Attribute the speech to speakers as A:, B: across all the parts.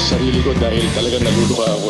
A: sarili ko dahil talagang naluluka ako.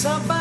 A: somebody